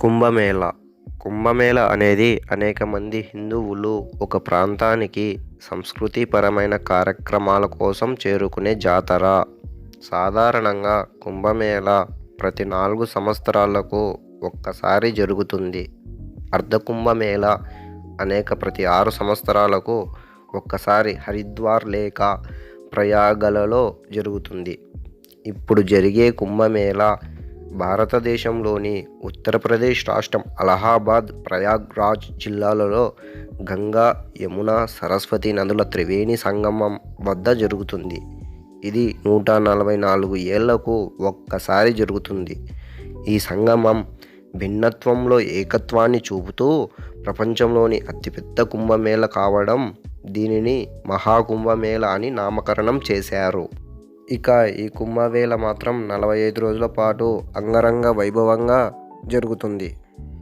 కుంభమేళా. కుంభమేళ అనేది అనేక మంది హిందువులు ఒక ప్రాంతానికి సంస్కృతిపరమైన కార్యక్రమాల కోసం చేరుకునే జాతర. సాధారణంగా కుంభమేళా ప్రతి నాలుగు సంవత్సరాలకు ఒక్కసారి జరుగుతుంది. అర్ధ కుంభమేళా అనేక ప్రతి ఆరు సంవత్సరాలకు ఒక్కసారి హరిద్వార్ లేక ప్రయాగలలో జరుగుతుంది. ఇప్పుడు జరిగే కుంభమేళా భారతదేశంలోని ఉత్తరప్రదేశ్ రాష్ట్రం అలహాబాద్ ప్రయాగ్రాజ్ జిల్లాలలో గంగా యమున సరస్వతి నదుల త్రివేణి సంగమం వద్ద జరుగుతుంది. ఇది నూట నలభై నాలుగు ఏళ్ళకు ఒక్కసారి జరుగుతుంది. ఈ సంగమం భిన్నత్వంలో ఏకత్వాన్ని చూపుతూ ప్రపంచంలోని అతిపెద్ద కుంభమేళ కావడం దీనిని మహాకుంభమేళ అని నామకరణం చేశారు. ఇక ఈ కుంభమేళ మాత్రం నలభై ఐదు రోజుల పాటు అంగరంగ వైభవంగా జరుగుతుంది.